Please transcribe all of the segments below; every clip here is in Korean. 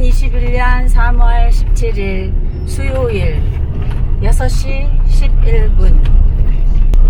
2021년 3월 17일 수요일 6시 11분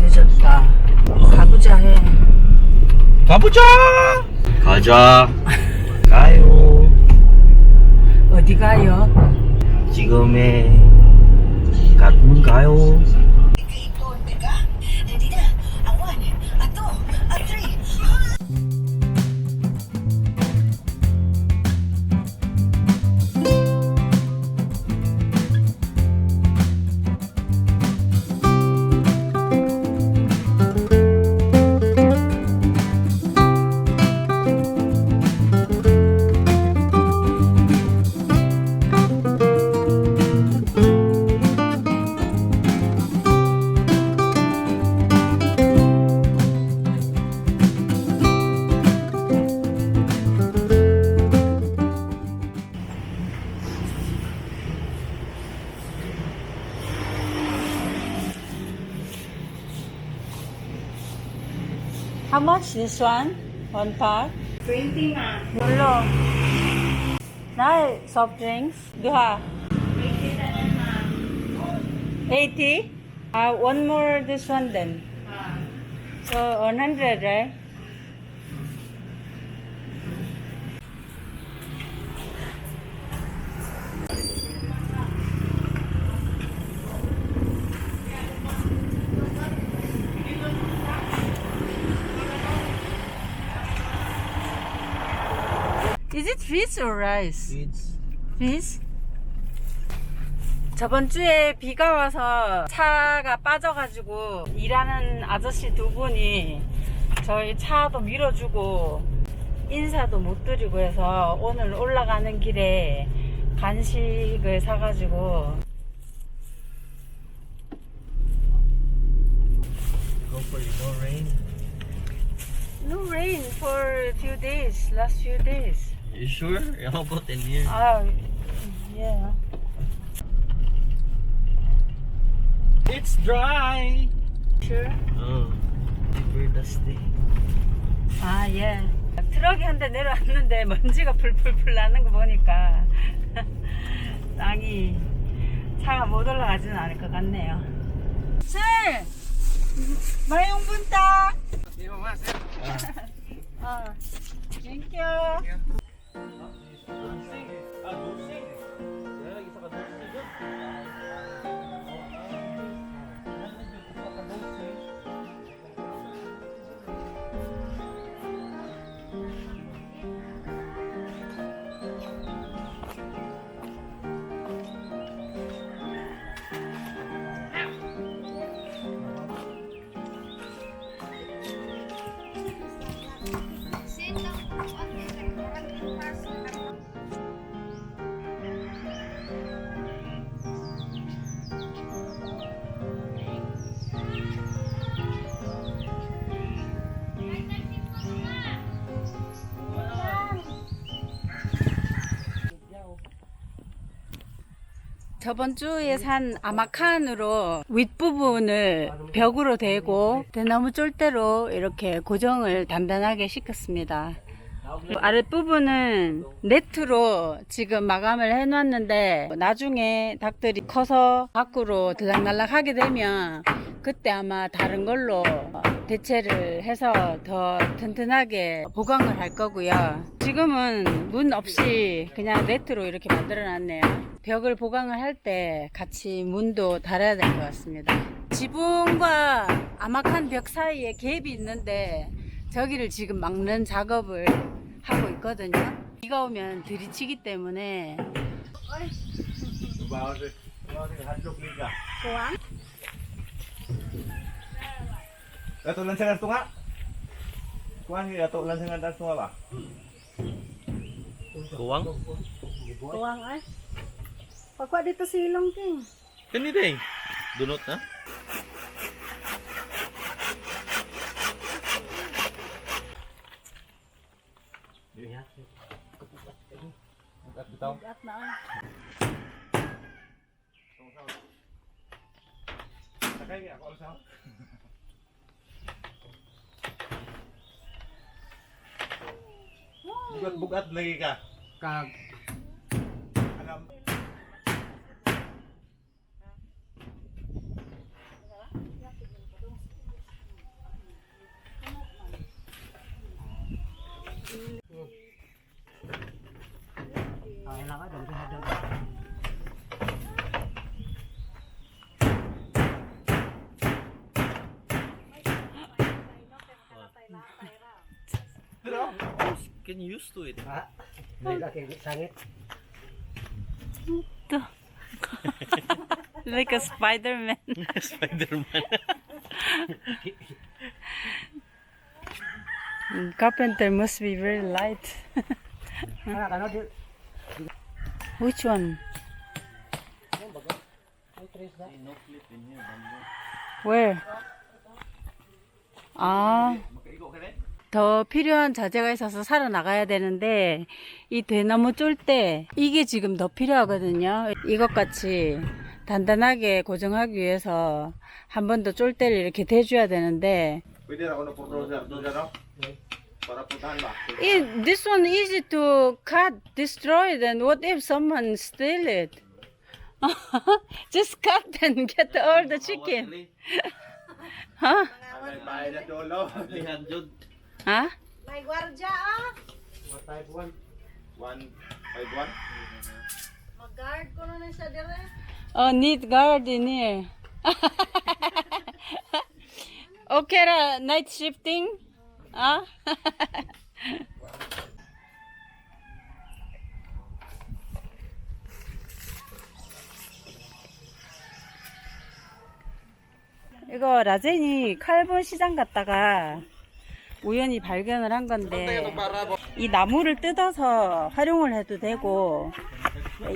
늦었다 가보자 해 가보자. 가자. 가요. 어디 가요? 지금의 가면 가요. How much this one? One pack? 20 ma'am. Hello. Now soft drinks. Duha. 87 ma'am. 80? Uh, one more this one then. Ah. So 100 right? Is it fish or rice? fish? 저번 주에 비가 와서 차가 빠져가지고 일하는 아저씨 두 분이 저희 차도 밀어주고 인사도 못 드리고 해서 오늘 올라가는 길에 간식을 사가지고 no rain. No rain for a few days, last few days. You sure? How about in here? Ah, yeah. It's dry. Sure. Oh, super dusty. 아, 예. 트럭이 한 대 내려왔는데 먼지가 풀풀풀 나는 거 보니까 땅이 차가 못 올라가지는 않을 것 같네요. 실! 마용분다! 어, 땡큐. 저번 주에 산 아마칸으로 윗부분을 벽으로 대고 대나무 쫄대로 이렇게 고정을 단단하게 시켰습니다. 아랫부분은 네트로 지금 마감을 해놨는데 나중에 닭들이 커서 밖으로 들락날락 하게 되면 그때 아마 다른 걸로 대체를 해서 더 튼튼하게 보강을 할 거고요. 지금은 문 없이 그냥 네트로 이렇게 만들어 놨네요. 벽을 보강을 할 때 같이 문도 달아야 될 것 같습니다. 지붕과 아막한 벽 사이에 갭이 있는데 저기를 지금 막는 작업을 하고 있거든요. 비가 오면 들이치기 때문에 Dato lansangan tunga. Kuan ni dato lansangan tas tunga ba? Kuwang? Kuwang ay. Pagwa dito silong king. Kani day. Dunot na? At na ay. Sakay ni ako sa. Bugat bugat lagi ka. kag getting used to it. Like a Spider-Man. Spider-Man. Carpenter must be very light. Which one? Where? Ah. 더 필요한 자재가 있어서 사러 나가야 되는데 이 대나무 쫄 때 이게 지금 더 필요하거든요. 이것 같이 단단하게 고정하기 위해서 한 번 더 쫄대를 이렇게 대줘야 되는데? 이, this one easy to cut, destroy. Then what if someone steal it? Just cut and get all the chicken. Huh? Huh? May gwardya ah. One, five, one. Mag-guard ko na na siya dire. Oh, need guard in here. okay, ra, night shifting. Ah? 이거 라젠이 칼본 시장 갔다가 우연히 발견을 한 건데 이 나무를 뜯어서 활용을 해도 되고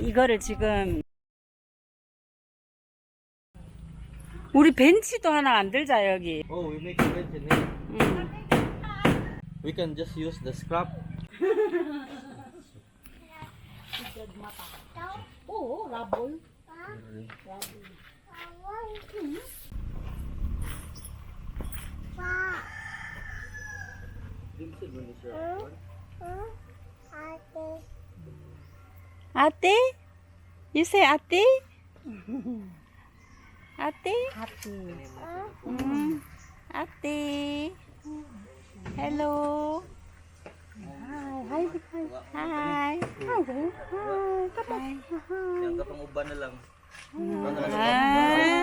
이거를 지금 우리 벤치도 하나 만들자 여기. Oh, we make a bench in here. 음. We can just use the scrap. Oo, rabol. Ate? You say ate? ate? Mm. Ate. Hello. Hi. Hi. Hi. Hi. Hi. Yang katong uban na lang. Ah.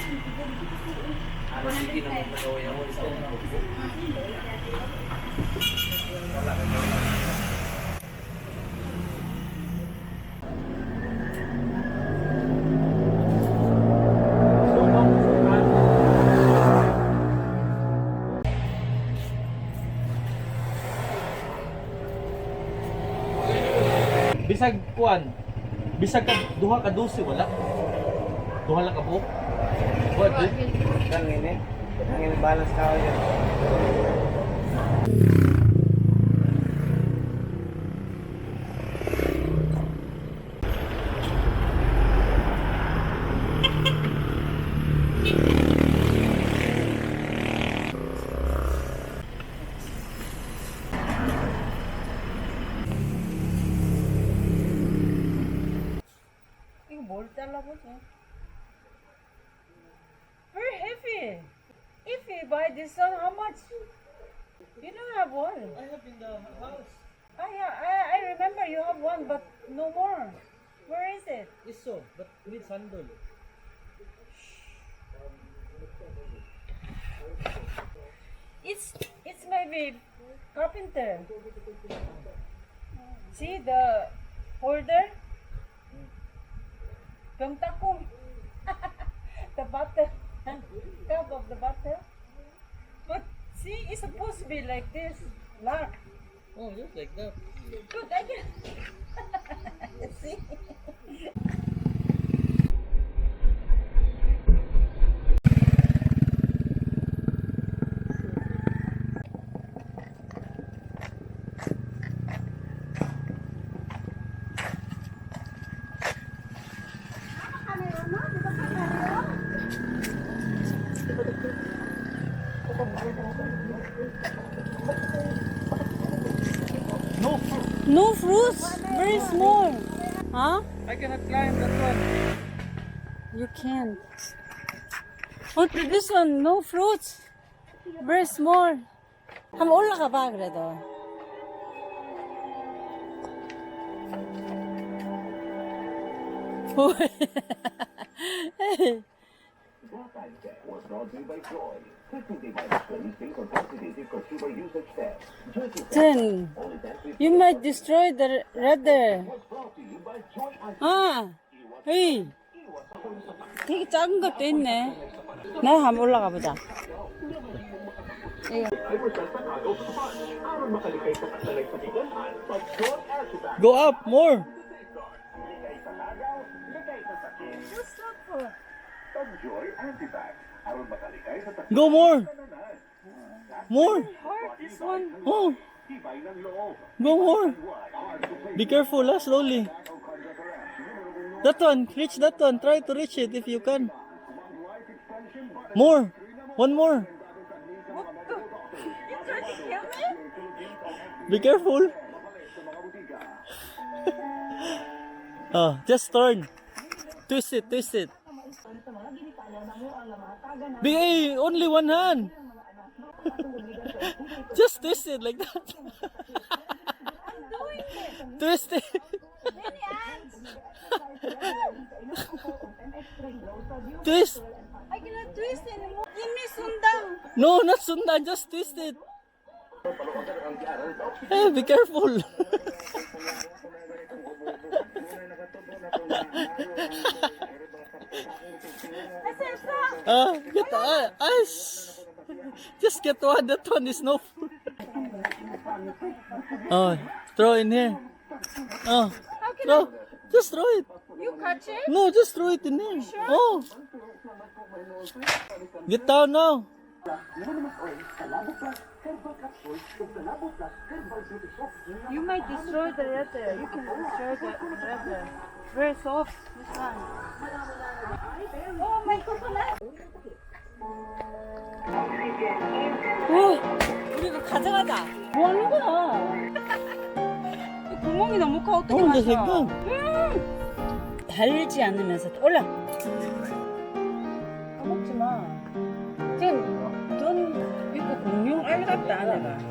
Ano Bisag kuan, bisag ka duha ka 12 wala. Duha lang ka buok. What? One minute. I'm going to balance how you બોલતા લાગો છો It's so how much? You don't have one. I have in the house. I, have, I I remember you have one, but no more. Where is it? It's so, but with sandal. It's it's maybe carpenter. See the holder. Don't the bottle, cup of the bottle. See, it's supposed to be like this. Lock. Oh, just like that. Good, I can. No fruits, very small. Huh? I cannot climb that one. You can't. Oh, this one? No fruits, very small. I'm all بقى ده Hey. Then, you might destroy the rudder. 아, 에이. 되게 작은 것도 있네. 나 한번 올라가 보자. Go up more. Go more. More. This one. Oh. Go more. Be careful, ah, slowly. That one, reach that one. Try to reach it if you can. More. One more. Be careful. oh, just turn. Twist it, twist it. Hey, only one hand. just twist it like that. twist it. twist. I cannot twist anymore. Give me sundang. No, not sundan, just twist it. Hey, be careful. Ah, get ah, ah, shh. Just get one. That one is no food. Oh, throw in here. Oh, throw. Just throw it. You catch it? No, just throw it in there. Oh. Get down now. You might destroy the rudder. You can destroy the rudder. Very soft. This one. Oh my coconut. 오, 우리 이거 가져가자. 뭐 하는 거야? 이 구멍이 너무 커. 어떻게 어, 근데 마셔? 생각. 달지 않으면서 올라. 까먹지 마. 지금 돈 이거 공룡 알 같다 내가.